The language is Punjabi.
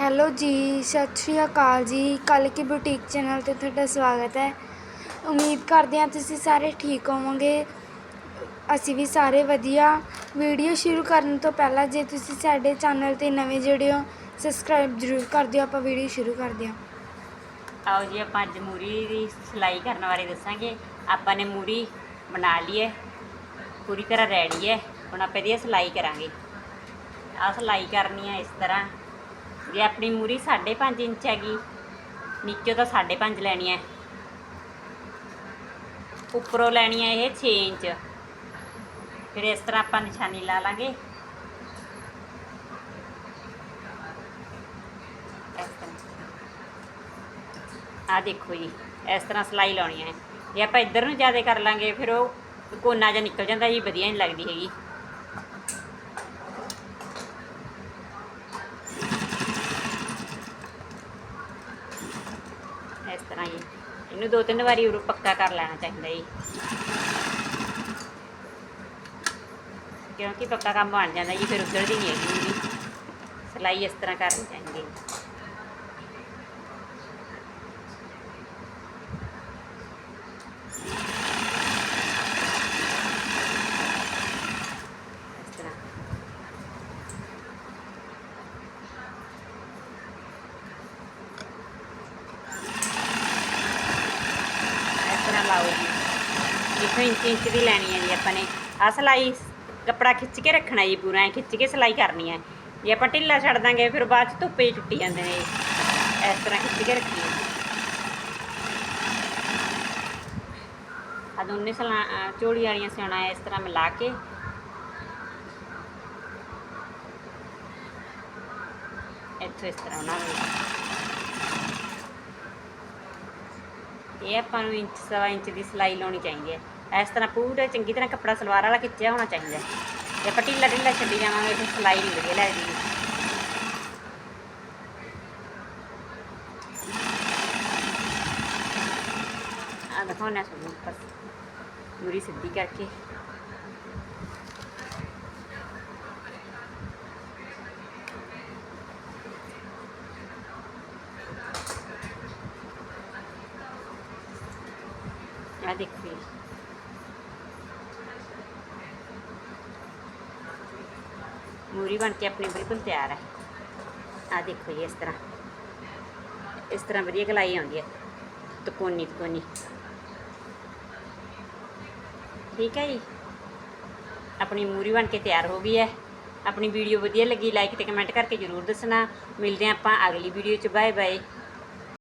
ਹੈਲੋ ਜੀ, ਸਤਿ ਸ਼੍ਰੀ ਅਕਾਲ ਜੀ। ਕੱਲ ਕੀ ਬੁਟੀਕ ਚੈਨਲ ਤੇ ਤੁਹਾਡਾ ਸਵਾਗਤ ਹੈ। ਉਮੀਦ ਕਰਦੇ ਹਾਂ ਤੁਸੀਂ ਸਾਰੇ ਠੀਕ ਹੋਵੋਗੇ। ਅਸੀਂ ਵੀ ਸਾਰੇ ਵਧੀਆ। ਵੀਡੀਓ ਸ਼ੁਰੂ ਕਰਨ ਤੋਂ ਪਹਿਲਾਂ ਜੇ ਤੁਸੀਂ ਸਾਡੇ ਚੈਨਲ ਤੇ ਨਵੇਂ ਜੁੜੇ ਹੋ, ਸਬਸਕ੍ਰਾਈਬ ਜ਼ਰੂਰ ਕਰ ਦਿਓ। ਆਪਾਂ ਵੀਡੀਓ ਸ਼ੁਰੂ ਕਰਦੇ ਹਾਂ। ਆਓ ਜੀ, ਆਪਾਂ ਅੱਜ ਮੂਰੀ ਦੀ ਸਿਲਾਈ ਕਰਨ ਬਾਰੇ ਦੱਸਾਂਗੇ। ਆਪਾਂ ਨੇ ਮੂਰੀ ਬਣਾ ਲਈ ਹੈ। ਪੂਰੀ ਤਰ੍ਹਾਂ ਰੈਡੀ ਹੈ। ਹੁਣ ਆਪਾਂ ਇਹਦੀ ਸਿਲਾਈ ਕਰਾਂਗੇ। ਆਹ ਸਿਲਾਈ ਕਰਨੀ ਹੈ ਇਸ ਤਰ੍ਹਾਂ। ਜੇ ਆਪਣੀ ਮੂਰੀ 5.5 ਇੰਚ ਹੈਗੀ, ਨੀਚੋਂ ਤਾਂ 5.5 ਲੈਣੀ ਹੈ। ਉੱਪਰੋਂ ਲੈਣੀ ਹੈ ਇਹ 6 ਇੰਚ। ਫਿਰ ਇਸ ਤਰ੍ਹਾਂ ਆਪਾਂ ਨਿਸ਼ਾਨੀ ਲਾ ਲਾਂਗੇ। ਇਸ ਤਰ੍ਹਾਂ। ਆ ਦੇਖੋ ਜੀ, ਇਸ ਤਰ੍ਹਾਂ ਸਿਲਾਈ ਲਾਉਣੀ ਹੈ। ਜੇ ਆਪਾਂ ਇੱਧਰ ਨੂੰ ਜ਼ਿਆਦਾ ਕਰ ਲਾਂਗੇ, ਫਿਰ ਉਹ ਕੋਨਾ ਜਿਹਾ ਨਿਕਲ ਜਾਂਦਾ ਜੀ, ਵਧੀਆ ਨਹੀਂ ਲੱਗਦੀ ਹੈਗੀ। ਇਸ ਤਰ੍ਹਾਂ ਜੀ ਇਹਨੂੰ ਦੋ ਤਿੰਨ ਵਾਰੀ ਉਰੋਂ ਪੱਕਾ ਕਰ ਲੈਣਾ ਚਾਹੀਦਾ ਜੀ। ਕਿਉਂਕਿ ਪੱਕਾ ਕੰਮ ਬਣ ਜਾਂਦਾ ਜੀ, ਫਿਰ ਉੱਧੜਦੀ ਨਹੀਂ ਹੈਗੀ ਜੀ। ਸਿਲਾਈ ਇਸ ਤਰ੍ਹਾਂ ਕਰਨੀ ਚਾਹੀਦੀ ਲਾਓ ਜੀ। ਜਿੱਥੋਂ ਇੰਚ ਇੰਚ ਦੀ ਲੈਣੀ ਹੈ ਜੀ ਆਪਾਂ ਨੇ। ਆ ਸਿਲਾਈ ਕੱਪੜਾ ਖਿੱਚ ਕੇ ਰੱਖਣਾ ਜੀ ਪੂਰਾ ਖਿੱਚ ਕੇ ਸਿਲਾਈ ਕਰਨੀ ਹੈ। ਜੇ ਆਪਾਂ ਢਿੱਲਾ ਛੱਡ ਦਾਂਗੇ, ਫਿਰ ਬਾਅਦ ਚ ਧੁੱਪੇ ਟੁੱਟੀ ਜਾਂਦੇ ਨੇ। ਇਸ ਤਰ੍ਹਾਂ ਖਿੱਚ ਕੇ ਰੱਖਣੀ ਹੈ ਆ ਦੋਨੇ ਸਲਾ ਚੋੜੀ ਵਾਲੀਆਂ ਸਿਉਣਾ ਇਸ ਤਰ੍ਹਾਂ ਮਿਲਾ ਕੇ। ਇੱਥੋਂ ਇਸ ਤਰ੍ਹਾਂ ਉਹਨਾਂ ਨੂੰ ਇਹ ਆਪਾਂ ਨੂੰ ਇੰਚ ਸਵਾ ਇੰਚ ਦੀ ਸਿਲਾਈ ਲਾਉਣੀ ਚਾਹੀਦੀ ਹੈ। ਇਸ ਤਰ੍ਹਾਂ ਪੂਰਾ ਚੰਗੀ ਤਰ੍ਹਾਂ ਕੱਪੜਾ ਸਲਵਾਰ ਵਾਲਾ ਖਿੱਚਿਆ ਹੋਣਾ ਚਾਹੀਦਾ ਹੈ। ਜੇ ਆਪਾਂ ਢਿੱਲਾ ਢਿੱਲਾ ਛੱਡੀ ਜਾਵਾਂਗੇ ਫਿਰ ਸਿਲਾਈ ਨਹੀਂ ਵਧੀਆ ਲੱਗਦੀ। ਆ ਦਿਖਾਉਣਾ ਤੁਹਾਨੂੰ ਉੱਪਰ ਪੂਰੀ ਸਿੱਧੀ ਕਰਕੇ। ਆ ਦੇਖੋ ਜੀ। ਮੂਰੀ ਬਣ ਕੇ ਆਪਣੀ ਬਿਲਕੁਲ ਤਿਆਰ ਹੈ। ਆ ਦੇਖੋ ਜੀ ਇਸ ਤਰ੍ਹਾਂ। ਇਸ ਤਰ੍ਹਾਂ ਵਧੀਆ ਕਲਾਈ ਆਉਂਦੀ ਹੈ। ਤਕੋਨੀ ਤਕੋਨੀ। ਠੀਕ ਹੈ ਜੀ। ਆਪਣੀ ਮੂਰੀ ਬਣ ਕੇ ਤਿਆਰ ਹੋ ਗਈ ਹੈ। ਆਪਣੀ ਵੀਡੀਓ ਵਧੀਆ ਲੱਗੀ ਲਾਈਕ ਤੇ ਕਮੈਂਟ ਕਰਕੇ ਜਰੂਰ ਦੱਸਣਾ। ਮਿਲਦੇ ਹਾਂ ਆਪਾਂ ਅਗਲੀ ਵੀਡੀਓ 'ਚ। Bye bye